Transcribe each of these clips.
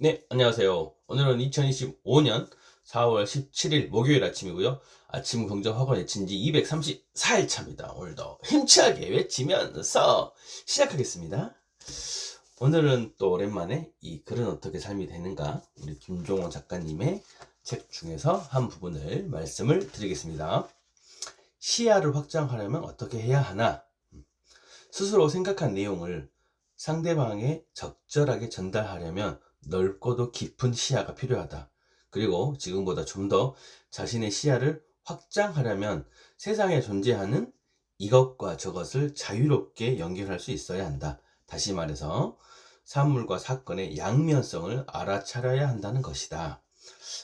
네, 안녕하세요. 오늘은 2025년 4월 17일 목요일 아침이고요. 아침 학원 외친 지 234일 차입니다. 오늘도 힘차게 외치면서 시작하겠습니다. 오늘은 또 오랜만에 이 글은 어떻게 삶이 되는가 우리 김종호 작가님의 책 중에서 한 부분을 말씀을 드리겠습니다. 시야를 확장하려면 어떻게 해야 하나? 스스로 생각한 내용을 상대방에 적절하게 전달하려면 넓고도 깊은 시야가 필요하다. 그리고 지금보다 좀 더 자신의 시야를 확장하려면 세상에 존재하는 이것과 저것을 자유롭게 연결할 수 있어야 한다. 다시 말해서 사물과 사건의 양면성을 알아차려야 한다는 것이다.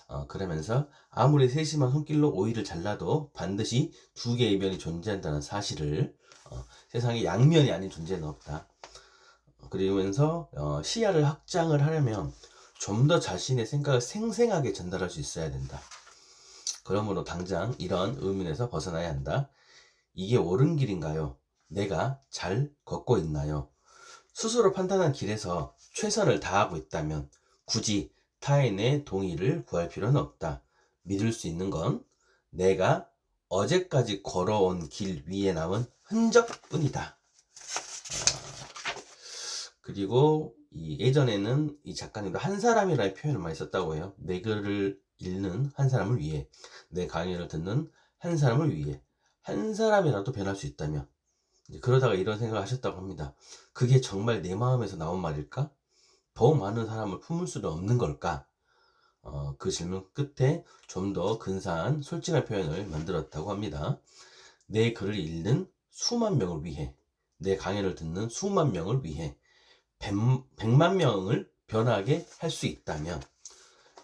어, 그러면서 아무리 세심한 손길로 오이를 잘라도 반드시 두 개의 면이 존재한다는 사실을 어, 세상에 양면이 아닌 존재는 없다. 그러면서 어, 시야를 확장을 하려면 좀 더 자신의 생각을 생생하게 전달할 수 있어야 된다. 그러므로 당장 이런 의문에서 벗어나야 한다. 이게 옳은 길인가요? 내가 잘 걷고 있나요? 스스로 판단한 길에서 최선을 다하고 있다면 굳이 타인의 동의를 구할 필요는 없다. 믿을 수 있는 건 내가 어제까지 걸어온 길 위에 남은 흔적뿐이다. 그리고 이 예전에는 이 작가님도 한 사람이라는 표현을 많이 썼다고 해요. 내 글을 읽는 한 사람을 위해, 내 강의를 듣는 한 사람을 위해, 한 사람이라도 변할 수 있다면, 그러다가 이런 생각을 하셨다고 합니다. 그게 정말 내 마음에서 나온 말일까? 더 많은 사람을 품을 수는 없는 걸까? 어, 그 질문 끝에 좀 더 근사한 솔직한 표현을 만들었다고 합니다. 내 글을 읽는 수만 명을 위해, 내 강의를 듣는 수만 명을 위해, 100만 명을 변하게 할 수 있다면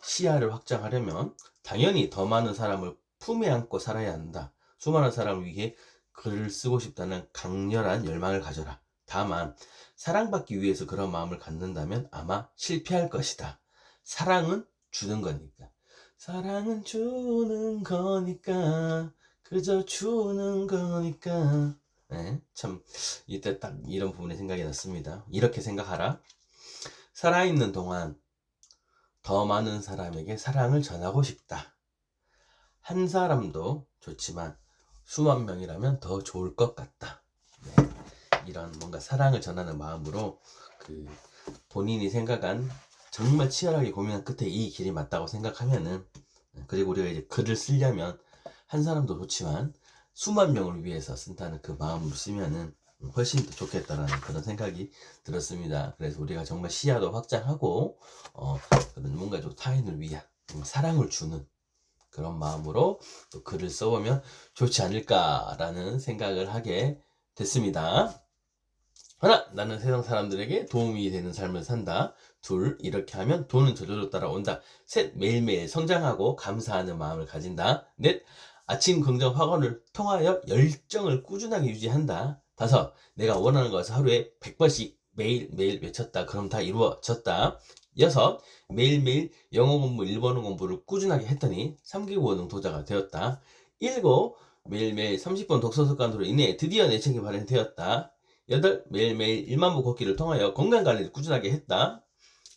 시야를 확장하려면 당연히 더 많은 사람을 품에 안고 살아야 한다. 수많은 사람을 위해 글을 쓰고 싶다는 강렬한 열망을 가져라. 다만 사랑받기 위해서 그런 마음을 갖는다면 아마 실패할 것이다. 사랑은 주는 거니까. 사랑은 주는 거니까. 그저 주는 거니까. 네, 참 이때 딱 이런 부분에 생각이 났습니다. 이렇게 생각하라. 살아있는 동안 더 많은 사람에게 사랑을 전하고 싶다. 한 사람도 좋지만 수만 명이라면 더 좋을 것 같다. 네, 이런 뭔가 사랑을 전하는 마음으로 그 본인이 생각한 정말 치열하게 고민한 끝에 이 길이 맞다고 생각하면은 그리고 우리가 이제 글을 쓰려면 한 사람도 좋지만 수만 명을 위해서 쓴다는 그 마음으로 쓰면은 훨씬 더 좋겠다라는 그런 생각이 들었습니다. 그래서 우리가 정말 시야도 확장하고 어, 그런 뭔가 좀 타인을 위한 사랑을 주는 그런 마음으로 또 글을 써보면 좋지 않을까라는 생각을 하게 됐습니다. 하나, 나는 세상 사람들에게 도움이 되는 삶을 산다. 둘, 이렇게 하면 돈은 저절로 따라온다. 셋, 매일매일 성장하고 감사하는 마음을 가진다. 넷, 아침 긍정 확언을 통하여 열정을 꾸준하게 유지한다. 다섯, 내가 원하는 것을 하루에 100번씩 매일매일 외쳤다. 그럼 다 이루어졌다. 여섯, 매일매일 영어 공부, 일본어 공부를 꾸준하게 했더니 3개월 능도자가 되었다. 일곱, 매일매일 30분 독서 습관으로 인해 드디어 내 책이 발행되었다. 여덟, 매일매일 1만 부 걷기를 통하여 건강관리를 꾸준하게 했다.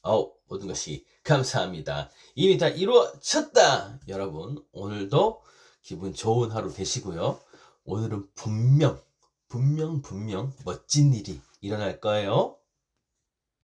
아홉, 모든 것이 감사합니다. 이미 다 이루어졌다! 여러분, 오늘도 기분 좋은 하루 되시고요. 오늘은 분명, 분명, 분명 멋진 일이 일어날 거예요.